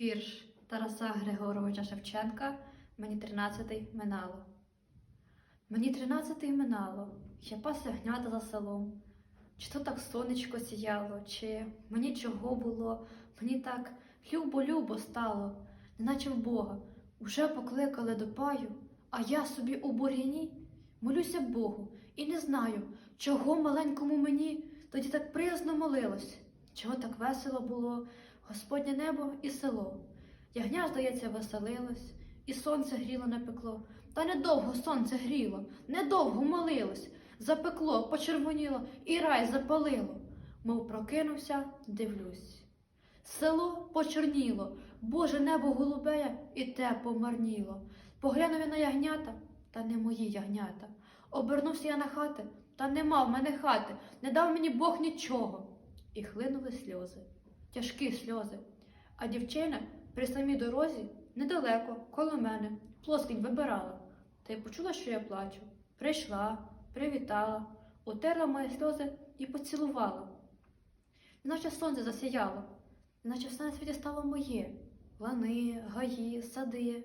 Вірш Тараса Григоровича Шевченка Мені тринадцятий минало. Мені тринадцятий минало, я пас ягнята за селом. Чи то так сонечко сіяло, чи мені чого було, мені так любо-любо стало, неначе в Бога, уже покликали до паю, а я собі у бур'яні молюся Богу і не знаю, чого маленькому мені тоді так приязно молилось, чого так весело було, Господнє небо і село. Ягня, здається, веселилось, і сонце гріло не пекло. Та недовго сонце гріло, недовго молилось, запекло, почервоніло і рай запалило. Мов прокинувся, дивлюсь. Село почорніло, Боже небо голубеє, і те помарніло. Поглянув я на ягнята, та не мої ягнята. Обернувся я на хати, та нема в мене хати, не дав мені Бог нічого. І хлинули сльози, тяжкі сльози. А дівчина при самій дорозі недалеко, коло мене, плоскінь вибирала. Та й почула, що я плачу. Прийшла, привітала, утерла мої сльози і поцілувала. Неначе сонце засіяло, неначе все на світі стало моє лани, гаї, сади.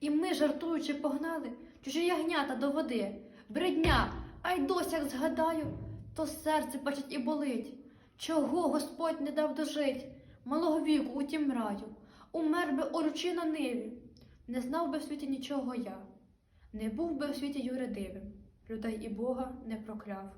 І ми, жартуючи, погнали чужі ягнята до води. Бредня, а й досі, як згадаю, то серце бачить і болить. Чого Господь не дав дожить? Малого віку у тім раю, умер би оручи на ниві, не знав би в світі нічого я, не був би в світі юридивим, людей і Бога не прокляв.